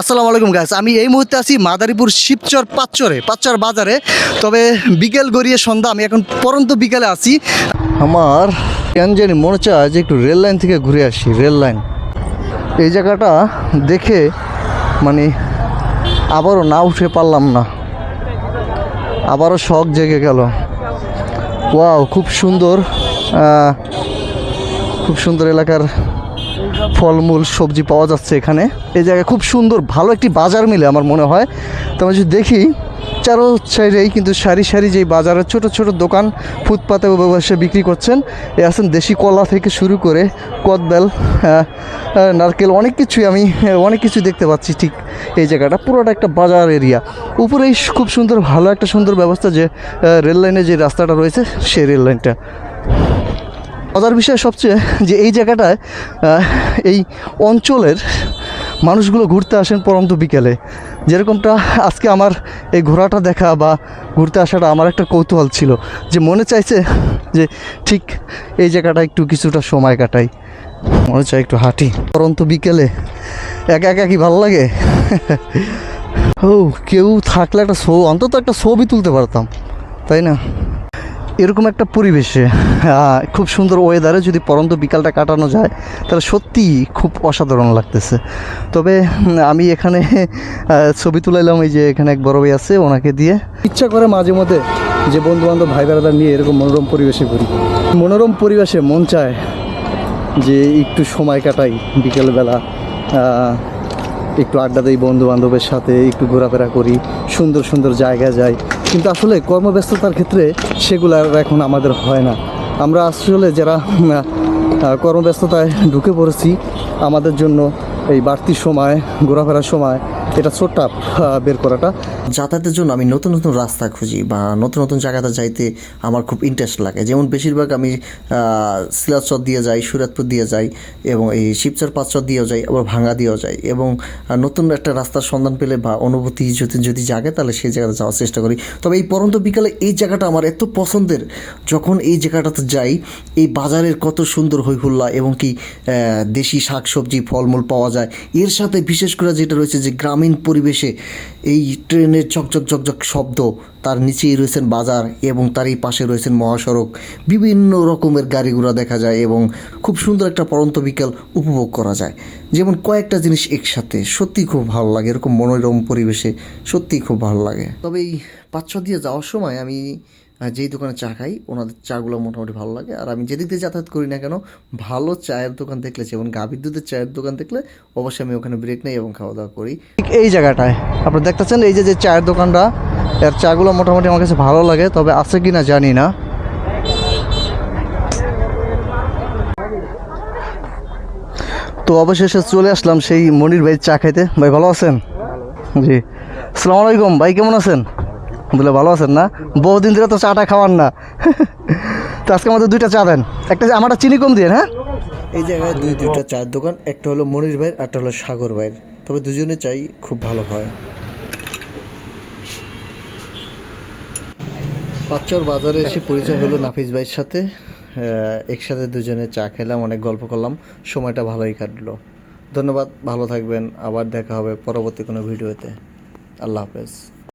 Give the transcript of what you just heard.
আসসালামু আলাইকুম গাছ আমি এই মুহূর্তে আছি মাদারীপুর শিবচর পাঁচচরে, পাঁচচর বাজারে। তবে বিকেল গড়িয়ে সন্ধ্যা, আমি এখন পরন্ত বিকেলে আছি। আমার কেন জানি মনে চায় যে একটু রেল লাইন থেকে ঘুরে আসি, রেল লাইন। এই জায়গাটা দেখে মানে আবারও না উঠে পারলাম না। আবারও শখ জেগে গেল। ওয়াও, খুব সুন্দর খুব সুন্দর এলাকার ফলমূল, সবজি পাওয়া যাচ্ছে এখানে। এই জায়গায় খুব সুন্দর, ভালো একটি বাজার মিলে আমার মনে হয়। তো আমি যদি দেখি, চারো সাইডেই কিন্তু সারি সারি যেই বাজারের ছোট ছোট দোকান, ফুটপাতে বসে বিক্রি করছেন। এ আছেন দেশি কলা থেকে শুরু করে কদবেল নারকেল, অনেক কিছুই আমি, অনেক কিছু দেখতে পাচ্ছি ঠিক এই জায়গাটা। পুরোটা একটা বাজার এরিয়া। উপরেই খুব সুন্দর, ভালো একটা সুন্দর ব্যবস্থা যে রেল লাইনে যে রাস্তাটা রয়েছে, সেই রেল লাইনটা। মজার বিষয় সবচেয়ে যে এই জায়গাটায় এই অঞ্চলের মানুষগুলো ঘুরতে আসেন পরন্ত বিকেলে। যেরকমটা আজকে আমার এই ঘোরাটা দেখা বা ঘুরতে আসাটা আমার একটা কৌতূহল ছিল যে মনে চাইছে যে ঠিক এই জায়গাটা একটু কিছুটা সময় কাটাই। মনে চাই একটু হাঁটি। পরন্ত বিকেলে একা একা কি ভালো লাগে? ও, কেউ থাকলে একটা ছবি, অন্তত একটা ছবি তুলতে পারতাম, তাই না? এরকম একটা পরিবেশে খুব সুন্দর ওয়েদারে যদি পরন্ত বিকালটা কাটানো যায়, তাহলে সত্যিই খুব অসাধারণ লাগতেছে। তবে আমি এখানে ছবি তুলাইলাম এই যে এখানে এক বড় ভাই আছে, ওনাকে দিয়ে। ইচ্ছা করে মাঝে মধ্যে যে বন্ধু বান্ধব ভাই বেড়াদার নিয়ে এরকম মনোরম পরিবেশে ঘুরি। মনোরম পরিবেশে মন চায় যে একটু সময় কাটাই বিকেলবেলা একটু আড্ডা দিই বন্ধু বান্ধবের সাথে, একটু ঘোরাফেরা করি, সুন্দর সুন্দর জায়গা যাই। কিন্তু আসলে কর্মব্যস্ততার ক্ষেত্রে সেগুলো এখন আমাদের হয় না। আমরা আসলে যারা কর্মব্যস্ততায় ঢুকে পড়েছি, আমাদের জন্য এই বাড়তি সময়, ঘোরাফেরার সময় এটা ছোট্ট বের করাটা। যাতায়াতের জন্য আমি নতুন নতুন রাস্তা খুঁজি বা নতুন নতুন জায়গাতে যাইতে আমার খুব ইন্টারেস্ট লাগে। যেমন বেশিরভাগ আমি সিলাচর দিয়ে যাই, সুরাতপুর দিয়ে যাই এবং এই শিবচর পাঁচচর দিয়েও যাই, আবার ভাঙা দিয়েও যাই এবং নতুন একটা রাস্তার সন্ধান পেলে বা অনুভূতি যদি যদি জাগে তাহলে সেই জায়গাতে যাওয়ার চেষ্টা করি। তবে এই পরন্ত বিকালে এই জায়গাটা আমার এত পছন্দের, যখন এই জায়গাটাতে যাই, এই বাজারের কত সুন্দর হইহুল্লা এবং কি দেশি শাকসবজি, ফলমূল পাওয়া যায়। এর সাথে বিশেষ করে যেটা রয়েছে যে গ্রামীণ পরিবেশে এই ট্রেনের ঝকঝক ঝকঝক শব্দ, তার নিচেই রয়েছেন বাজার এবং তারই পাশে রয়েছেন মহাসড়ক। বিভিন্ন রকমের গাড়ি ঘোড়া দেখা যায় এবং খুব সুন্দর একটা পরন্ত বিকেল উপভোগ করা যায়। যেমন কয়েকটা জিনিস একসাথে সত্যি খুব ভালো লাগে। এরকম মনোরম পরিবেশে সত্যিই খুব ভালো লাগে। তবে এই পাঁচশো দিয়ে যাওয়ার সময় আমি যেই দোকানে চা খাই, ওনাদের চাগুলো মোটামুটি ভালো লাগে। আর আমি যেদিক দিয়ে যাতায়াত করি না কেন, ভালো চায়ের দোকান দেখলে, যেমন গাভীর দুধের চায়ের দোকান দেখলে, অবশ্যই আমি ওখানে ব্রেক নেই এবং খাওয়া দাওয়া করি। ঠিক এই জায়গাটায়, আপনারা দেখতেছেন এই যে যে চায়ের দোকানটা, এর চাগুলো মোটামুটি আমার কাছে ভালো লাগে, তবে আছে কি না জানি না। তো অবশেষে চলে আসলাম সেই মনির ভাই চা খাইতে। ভাই, ভালো আছেন? জি। আসসালামু আলাইকুম, ভাই, কেমন আছেন? বলে ভালো আছেন না? বহুদিন ধরে তো চাটা খাওয়ান না। তো আজকে আমাদের দুইটা চা দেন। একটা আমারটা চিনি কম দিয়ে হ্যাঁ? এই জায়গায় দুই দুইটা চায়ের দোকান, একটা হলো মনির ভাইয়ের একটা হলো সাগর ভাইয়ের। তবে দুজনে চাই খুব ভালো হয়। পাঁচচর বাজারে এসে পরিচয় হলো নাফিস ভাইয়ের সাথে। একসাথে দুজনে চা খেলাম, অনেক গল্প করলাম। সময়টা ভালোই কাটলো। ধন্যবাদ, ভালো থাকবেন। আবার দেখা হবে পরবর্তী কোনো ভিডিওতে। আল্লাহ হাফেজ।